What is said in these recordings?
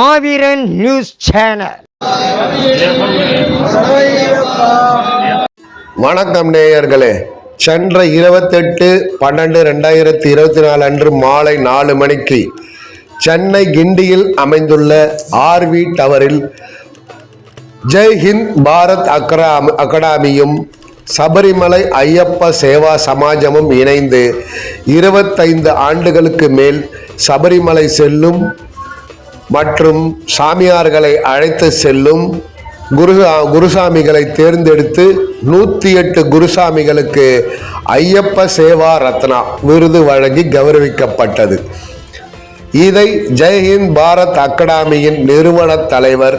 மாவீரன் news channel. வணக்கம் நேயர்களே. சென்ற இருபத்தெட்டு பன்னெண்டு ரெண்டாயிரத்தி இருபத்தி நாலு அன்று மாலை நாலு மணிக்கு சென்னை கிண்டியில் அமைந்துள்ள ஆர்வி டவரில் ஜெய் ஹிந்த் பாரத் அக்ரா அகாடமியும் சபரிமலை ஐயப்ப சேவா சமாஜமும் இணைந்து இருபத்தைந்து ஆண்டுகளுக்கு மேல் சபரிமலை செல்லும் மற்றும் சாமியார்களை அழைத்து செல்லும் குரு குருசாமிகளை தேர்ந்தெடுத்து நூற்றி எட்டு குருசாமிகளுக்கு ஐயப்ப சேவா ரத்னா விருது வழங்கி கௌரவிக்கப்பட்டது. இதை ஜெய்ஹிந்த் பாரத் அகாடமியின் நிறுவன தலைவர்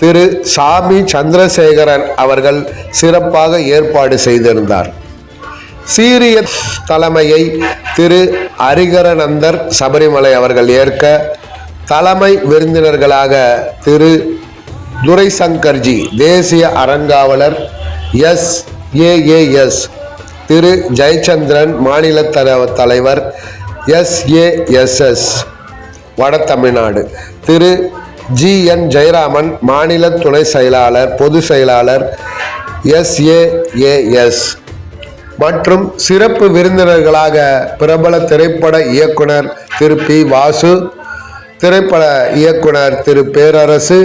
திரு சாமி சந்திரசேகரன் அவர்கள் சிறப்பாக ஏற்பாடு செய்திருந்தார். சீரிய தலைமையை திரு ஹரிகரநந்தர் சபரிமலை அவர்கள் ஏற்க தலைமை விருந்தினர்களாக திரு துரைசங்கர்ஜி தேசிய அறங்காவலர் எஸ். ஏஏஎஸ் திரு ஜெயச்சந்திரன் மாநில தலைவர் எஸ்ஏஎஸ்எஸ் வட தமிழ்நாடு. திரு ஜி. என். ஜெயராமன் மாநில துணை செயலாளர் பொதுச் செயலாளர் எஸ்ஏஏஎஸ் மற்றும் சிறப்பு விருந்தினர்களாக பிரபல திரைப்பட இயக்குனர் திரு பி. வாசு திரைப்பட இயக்குனர் திரு பேரரசு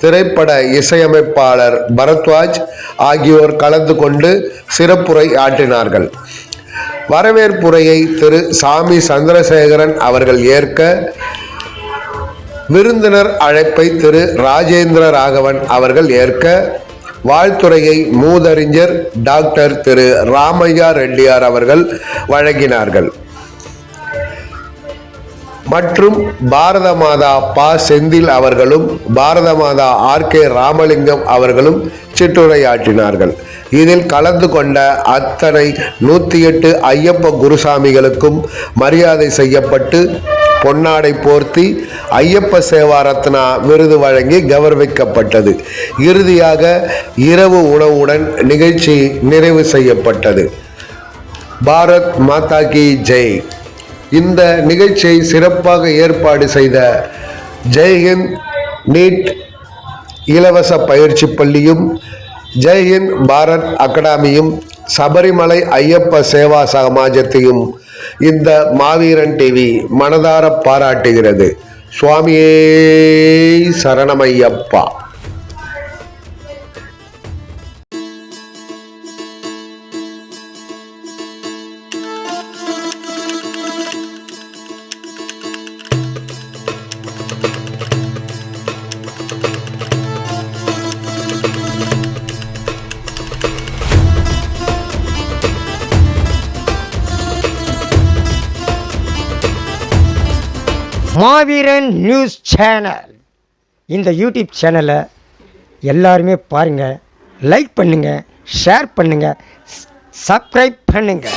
திரைப்பட இசையமைப்பாளர் பரத்வாஜ் ஆகியோர் கலந்து கொண்டு சிறப்புரை ஆற்றினார்கள். வரவேற்புரையை திரு சாமி சந்திரசேகரன் அவர்கள் ஏற்க விருந்தினர் அழைப்பை திரு ராஜேந்திர ராகவன் அவர்கள் ஏற்க வாழ்த்துறையை மூதறிஞர் டாக்டர் திரு ராமையா ரெட்டியார் அவர்கள் வழங்கினார்கள். மற்றும் பாரத மாதா பா செந்தில் அவர்களும் பாரத மாதா ஆர் கே ராமலிங்கம் அவர்களும் சிற்றுரையாற்றினார்கள். இதில் கலந்து கொண்ட அத்தனை நூற்றி எட்டு ஐயப்ப குருசாமிகளுக்கும் மரியாதை செய்யப்பட்டு பொன்னாடை போர்த்தி ஐயப்ப சேவா ரத்னா விருது வழங்கி கௌரவிக்கப்பட்டது. இறுதியாக இரவு உணவுடன் நிகழ்ச்சி நிறைவு செய்யப்பட்டது. பாரத் மாதா கி ஜெய். இந்த நிகழ்ச்சியை சிறப்பாக ஏற்பாடு செய்த ஜெய்ஹிந்த் நீட் இலவச பயிற்சி பள்ளியும் ஜெய்ஹிந்த் பாரத் அகாடமியும் சபரிமலை ஐயப்ப சேவா சமாஜத்தையும் இந்த மாவீரன் டிவி மனதார பாராட்டுகிறது. சுவாமியே சரணமையப்பா. மாவீரன் நியூஸ் சேனல். இந்த யூடியூப் சேனலை எல்லாருமே பாருங்கள் லைக் பண்ணுங்கள் ஷேர் பண்ணுங்கள் சப்ஸ்கிரைப் பண்ணுங்கள்